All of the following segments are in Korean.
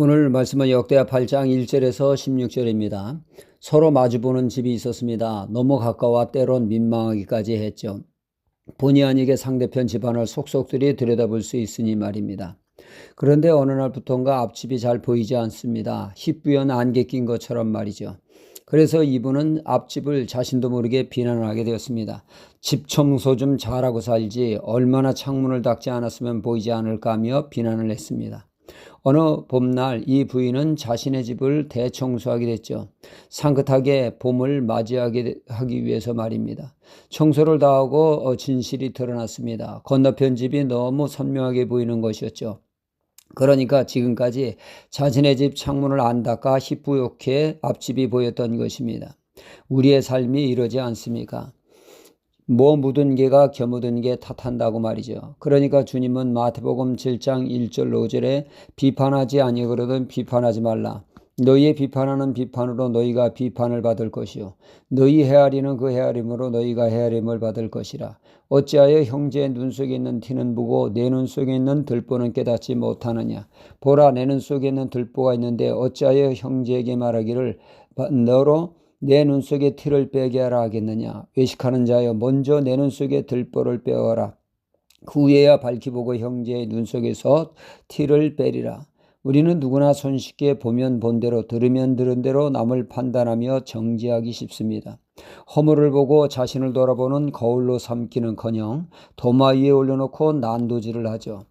오늘 말씀은 역대하 8장 1절에서 16절입니다. 서로 마주보는 집이 있었습니다. 너무 가까워 때론 민망하기까지 했죠. 본의 아니게 상대편 집안을 속속들이 들여다볼 수 있으니 말입니다. 그런데 어느 날부터인가 앞집이 잘 보이지 않습니다. 희뿌연 안개 낀 것처럼 말이죠. 그래서 이분은 앞집을 자신도 모르게 비난하게 되었습니다. 집 청소 좀 잘하고 살지 얼마나 창문을 닫지 않았으면 보이지 않을까 하며 비난을 했습니다. 어느 봄날 이 부인은 자신의 집을 대청소하게 됐죠. 상긋하게 봄을 맞이하게 하기 위해서 말입니다. 청소를 다 하고 어, 진실이 드러났습니다. 건너편 집이 너무 선명하게 보이는 것이었죠. 그러니까 지금까지 자신의 집 창문을 안 닦아 희뿌옇게 앞집이 보였던 것입니다. 우리의 삶이 이러지 않습니까? 뭐 묻은 개가 겨묻은 개 탓한다고 말이죠. 그러니까 주님은 마태복음 7장 1절 5절에 비판하지 아니거든 비판하지 말라. 너희의 비판하는 비판으로 너희가 비판을 받을 것이요 너희 헤아리는 그 헤아림으로 너희가 헤아림을 받을 것이라 어찌하여 형제의 눈 속에 있는 티는 보고 내 눈 속에 있는 들보는 깨닫지 못하느냐 보라 내 눈 속에 있는 들보가 있는데 어찌하여 형제에게 말하기를 너로 내 눈 속에 티를 빼게 하라 하겠느냐 외식하는 자여 먼저 내 눈 속에 들보를 빼어라 그 후에야 밝히 보고 형제의 눈 속에서 티를 빼리라 우리는 누구나 손쉽게 보면 본 대로 들으면 들은 대로 남을 판단하며 정지하기 쉽습니다. 허물을 보고 자신을 돌아보는 거울로 삼기는커녕 도마 위에 올려놓고 난도질을 하죠.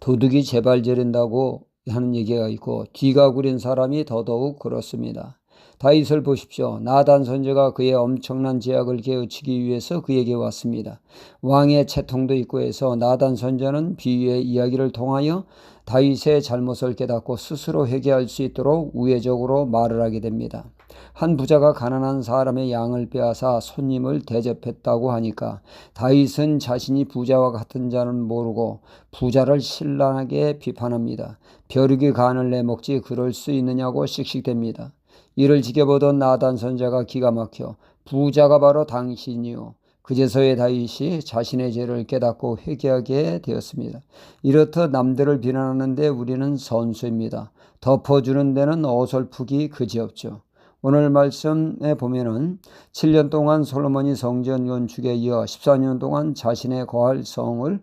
도둑이 제발 저린다고 하는 얘기가 있고 뒤가 구린 사람이 더더욱 그렇습니다. 다윗을 보십시오. 나단 선제가 그의 엄청난 제약을 깨우치기 위해서 그에게 왔습니다. 왕의 채통도 있고 해서 나단 선제는 비유의 이야기를 통하여 다윗의 잘못을 깨닫고 스스로 회개할 수 있도록 우회적으로 말을 하게 됩니다. 한 부자가 가난한 사람의 양을 빼앗아 손님을 대접했다고 하니까 다윗은 자신이 부자와 같은 자는 모르고 부자를 신랄하게 비판합니다. 벼룩이 간을 내먹지 그럴 수 있느냐고 씩씩댑니다. 이를 지켜보던 나단 선자가 기가 막혀 부자가 바로 당신이요. 그제서야 다윗이 자신의 죄를 깨닫고 회개하게 되었습니다. 이렇듯 남들을 비난하는데 우리는 선수입니다. 덮어주는 데는 어설프기 그지없죠. 오늘 말씀에 보면은 7년 동안 솔로몬이 성전 건축에 이어 14년 동안 자신의 거할 성을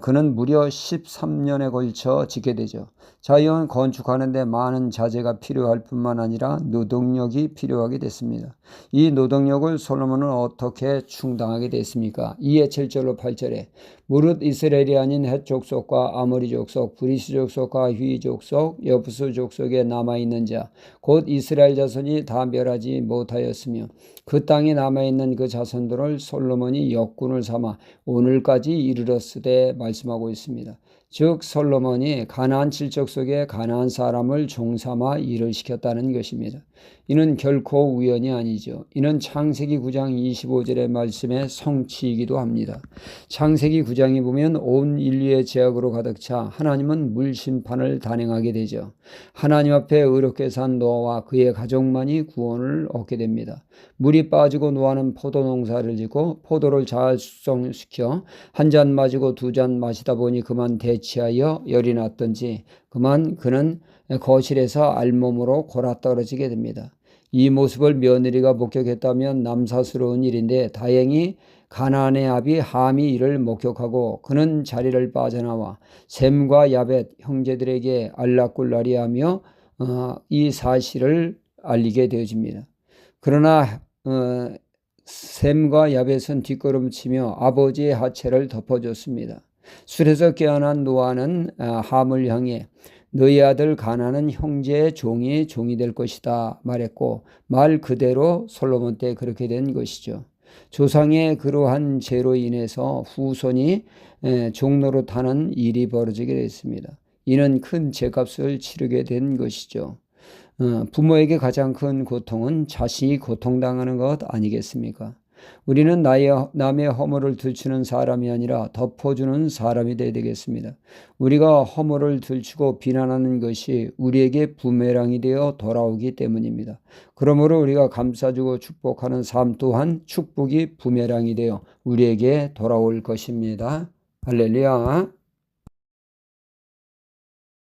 그는 무려 13년에 걸쳐 짓게 되죠. 자연 건축하는데 많은 자재가 필요할 뿐만 아니라 노동력이 필요하게 됐습니다. 이 노동력을 솔로몬은 어떻게 충당하게 됐습니까? 2의 7절로 8절에 무릇 이스라엘이 아닌 헷 족속과 아모리 족속, 브리스 족속과 휘 족속, 여부스 족속에 남아 있는 자, 곧 이스라엘 자손이 다 멸하지 못하였으며 그 땅에 남아 있는 그 자손들을 솔로몬이 역군을 삼아 오늘까지 이르렀으되 말씀하고 있습니다. 즉 솔로몬이 가나안 칠적 속에 가나안 사람을 종삼아 일을 시켰다는 것입니다. 이는 결코 우연이 아니죠. 이는 창세기 9장 25절의 말씀의 성취이기도 합니다. 창세기 9장에 보면 온 인류의 제약으로 가득 차 하나님은 물심판을 단행하게 되죠. 하나님 앞에 의롭게 산 노아와 그의 가족만이 구원을 얻게 됩니다. 물이 빠지고 노아는 포도 농사를 짓고 포도를 잘 숙성시켜 한 잔 마시고 두 잔 마시다 보니 그만 대 치하여 열이 났던지 그만 그는 거실에서 알몸으로 골아 떨어지게 됩니다. 이 모습을 며느리가 목격했다면 남사스러운 일인데 다행히 가나안의 아비 함이 이를 목격하고 그는 자리를 빠져나와 셈과 야벳 형제들에게 알라꿀라리하며 어, 이 사실을 알리게 되어집니다. 그러나 어, 셈과 야벳은 뒷걸음치며 아버지의 하체를 덮어줬습니다. 술에서 깨어난 노아는 아, 함을 향해 너희 아들 가나는 형제의 종이 종이 될 것이다 말했고 말 그대로 솔로몬 때 그렇게 된 것이죠. 조상의 그러한 죄로 인해서 후손이 종로로 타는 일이 벌어지게 됐습니다. 이는 큰 죄값을 치르게 된 것이죠. 어, 부모에게 가장 큰 고통은 자신이 고통당하는 것 아니겠습니까? 우리는 나의, 남의 허물을 들추는 사람이 아니라 덮어주는 사람이 되어야 되겠습니다. 우리가 허물을 들추고 비난하는 것이 우리에게 부메랑이 되어 돌아오기 때문입니다. 그러므로 우리가 감싸주고 축복하는 삶 또한 축복이 부메랑이 되어 우리에게 돌아올 것입니다. 할렐루야.